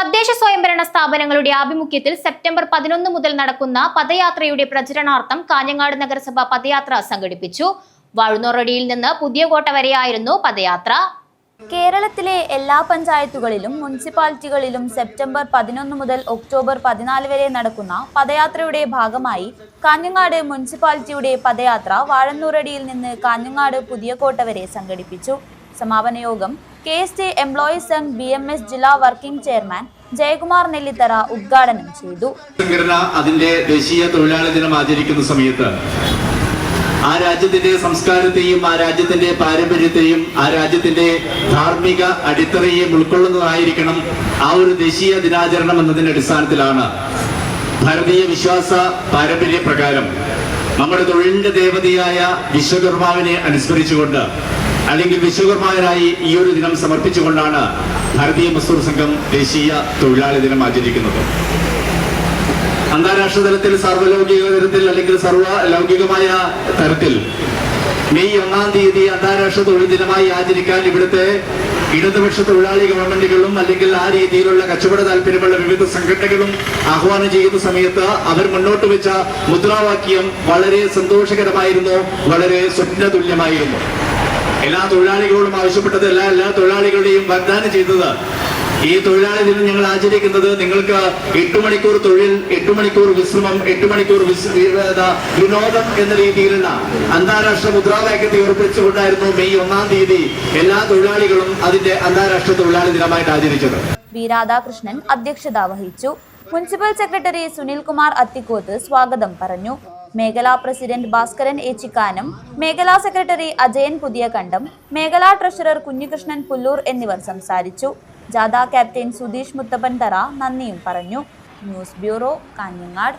തദ്ദേശ സ്വയംഭരണ സ്ഥാപനങ്ങളുടെ ആഭിമുഖ്യത്തിൽ സെപ്റ്റംബർ പതിനൊന്ന് മുതൽ നടക്കുന്ന പദയാത്രയുടെ പ്രചരണാർത്ഥം കാഞ്ഞങ്ങാട് നഗരസഭ പദയാത്ര സംഘടിപ്പിച്ചു. വാഴുന്നോറടിയിൽ നിന്ന് പുതിയ കോട്ട വരെയായിരുന്നു പദയാത്ര. കേരളത്തിലെ എല്ലാ പഞ്ചായത്തുകളിലും മുനിസിപ്പാലിറ്റികളിലും സെപ്റ്റംബർ പതിനൊന്ന് മുതൽ ഒക്ടോബർ പതിനാല് വരെ നടക്കുന്ന പദയാത്രയുടെ ഭാഗമായി കാഞ്ഞങ്ങാട് മുനിസിപ്പാലിറ്റിയുടെ പദയാത്ര വാഴന്നൂരടിയിൽ നിന്ന് കാഞ്ഞങ്ങാട് പുതിയ കോട്ട വരെ സംഘടിപ്പിച്ചു. സമാപന യോഗം K S T employees and B M S ജില്ലാ വർക്കിംഗ് ചെയർമാൻ ജയകുമാർ നെല്ലിത്തറ ഉദ്ഘാടനം ചെയ്തു. സംഘടന അതിന്റെ ദേശീയ തൊഴിലാളി ദിനം ആചരിക്കുന്ന സമയത്ത് ആ രാജ്യത്തിന്റെ സംസ്കാരത്തെയും ആ രാജ്യത്തിന്റെ പാരമ്പര്യത്തെയും ആ രാജ്യത്തിന്റെ ധാർമ്മിക അടിത്തറയെയും ഉൾക്കൊള്ളുന്നതായിരിക്കണം ആ ഒരു ദേശീയ ദിനാചരണം എന്നതിന്റെ അടിസ്ഥാനത്തിലാണ് ഭാരതീയ വിശ്വാസ പാരമ്പര്യ പ്രകാരം നമ്മുടെ തൊഴിലിന്റെ ദേവതയായ വിശ്വകർമാവിനെ അനുസ്മരിച്ചുകൊണ്ട് അല്ലെങ്കിൽ വിശ്വകർമാവിനായി ഈ ഒരു ദിനം സമർപ്പിച്ചുകൊണ്ടാണ് ഭാരതീയ മസൂർ സംഘം ദേശീയ തൊഴിലാളി ദിനം ആചരിക്കുന്നത്. അന്താരാഷ്ട്ര തലത്തിൽ സർവലൗകിക തലത്തിൽ അല്ലെങ്കിൽ സർവ ലൗകികമായ തരത്തിൽ മെയ് ഒന്നാം തീയതി അന്താരാഷ്ട്ര തൊഴിൽ ദിനമായി ആചരിക്കാൻ ഇവിടുത്തെ ഇടതുപക്ഷ തൊഴിലാളി ഗവൺമെന്റുകളും അല്ലെങ്കിൽ ആ രീതിയിലുള്ള കച്ചവട താല്പര്യമുള്ള വിവിധ സംഘടനകളും ആഹ്വാനം ചെയ്യുന്ന സമയത്ത് അവർ മുന്നോട്ട് വെച്ച മുദ്രാവാക്യം വളരെ സന്തോഷകരമായിരുന്നു വളരെ സ്വപ്നതുല്യമായിരുന്നു. എല്ലാ തൊഴിലാളികളോടും ആവശ്യപ്പെട്ടത് എല്ലാ എല്ലാ തൊഴിലാളികളുടെയും വാഗ്ദാനം ചെയ്തത് ഈ തൊഴിലാളി ദിനം ഞങ്ങൾ ആചരിക്കുന്നത് നിങ്ങൾക്ക് എട്ട് മണിക്കൂർ തൊഴിൽ എട്ട് മണിക്കൂർ വിശ്രമം എട്ട് മണിക്കൂർ വിനോദം എന്ന രീതിയിലുള്ള അന്താരാഷ്ട്ര മുദ്രാവാക്യത്തെ ഉറപ്പിച്ചുകൊണ്ടായിരുന്നു മെയ് ഒന്നാം തീയതി എല്ലാ തൊഴിലാളികളും അതിന്റെ അന്താരാഷ്ട്ര തൊഴിലാളി ദിനമായിട്ട് ആചരിച്ചത്. വി രാധാകൃഷ്ണൻ അധ്യക്ഷത വഹിച്ചു. മുനിസിപ്പൽ സെക്രട്ടറി സുനിൽ സുനിൽകുമാർ അത്തിക്കോത്ത് സ്വാഗതം പറഞ്ഞു. മേഖലാ പ്രസിഡന്റ് ഭാസ്കരൻ ഏച്ചിക്കാനം മേഖലാ സെക്രട്ടറി അജയൻ പുതിയകണ്ഠം മേഖലാ ട്രഷറർ കുഞ്ഞികൃഷ്ണൻ പുല്ലൂർ എന്നിവർ സംസാരിച്ചു. ജാഥ ക്യാപ്റ്റൻ സുധീഷ് മുത്തപ്പൻ തറ നന്ദിയും പറഞ്ഞു. News bureau Kanhangad.